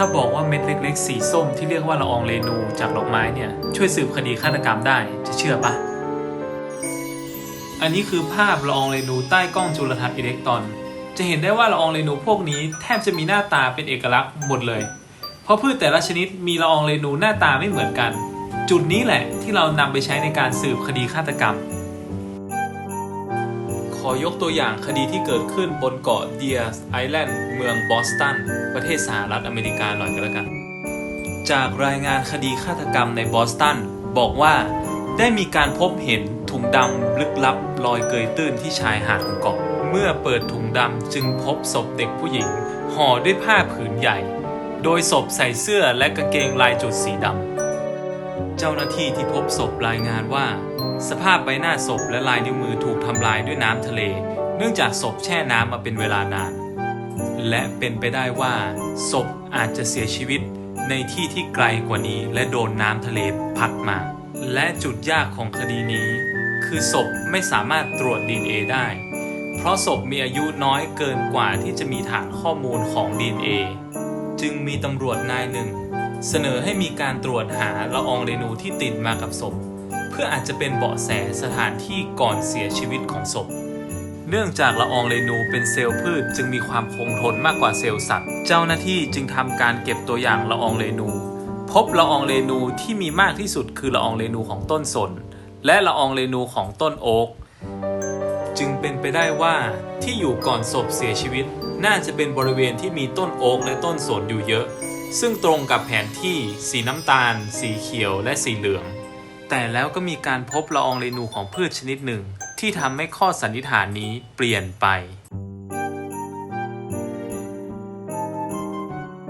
ถ้าบอกว่าเม็ดเล็กๆ สีส้มที่เรียกว่าละอองเรนูจากดอกไม้เนี่ย ช่วยสืบคดีฆาตกรรมได้จะเชื่อปะอันนี้คือภาพละอองเรนูใต้กล้องจุลทรรศน์อิเล็กตรอน จะเห็นได้ว่าละอองเรนูพวกนี้แทบจะมีหน้าตาเป็นเอกลักษณ์หมดเลย เพราะพืชแต่ละชนิดมีละอองเรนูหน้าตาไม่เหมือนกัน จุดนี้แหละที่เรานำไปใช้ในการสืบคดีฆาตกรรม ขอยกตัวอย่างคดีที่เกิดขึ้นบนเกาะเดียสไอแลนด์เมืองบอสตัน ประเทศสหรัฐอเมริกาหน่อยก็แล้วกัน จากรายงานคดีฆาตกรรมในบอสตัน บอกว่าได้มีการพบเห็นถุงดำลึกลับลอยเกยตื้นที่ชายหาดของเกาะ เมื่อเปิดถุงดำจึงพบศพเด็กผู้หญิง ห่อด้วยผ้าผืนใหญ่ โดยศพใส่เสื้อและกางเกงลายจุดสีดำ เจ้าหน้าที่ที่พบศพรายงานว่า สภาพใบหน้าศพและลายนิ้วมือถูกทำลายด้วยน้ำทะเล เนื่องจากศพแช่น้ำมาเป็นเวลานาน และเป็นไปได้ว่า ศพอาจจะเสียชีวิตในที่ที่ไกลกว่านี้และโดนน้ำทะเลพัดมา และจุดยากของคดีนี้ คือศพไม่สามารถตรวจ DNA ได้ เพราะศพมีอายุน้อยเกินกว่าที่จะมีฐานข้อมูลของ DNA จึงมีตำรวจนายหนึ่ง เสนอให้มีการตรวจหาละอองเรนูที่ติดมากับศพ เพื่ออาจจะเป็นเบาะแสสถานที่ก่อนเสียชีวิตของศพ เนื่องจากละอองเรนูเป็นเซลล์พืชจึงมีความคงทนมากกว่าเซลล์สัตว์ เจ้าหน้าที่จึงทำการเก็บตัวอย่างละอองเรนู พบละอองเรนูที่มีมากที่สุดคือละอองเรนูของต้นสน และละอองเรนูของต้นโอ๊กจึงเป็นไปได้ว่าที่อยู่ก่อนศพเสียชีวิต น่าจะเป็นบริเวณที่มีต้นโอ๊กและต้นสนอยู่เยอะ ซึ่งตรงกับแผนที่สีน้ำตาล สีเขียวและสีเหลือง แต่แล้วก็มีการพบละอองเรนูของพืชชนิดหนึ่ง ที่ทำให้ข้อสันนิษฐานนี้เปลี่ยนไป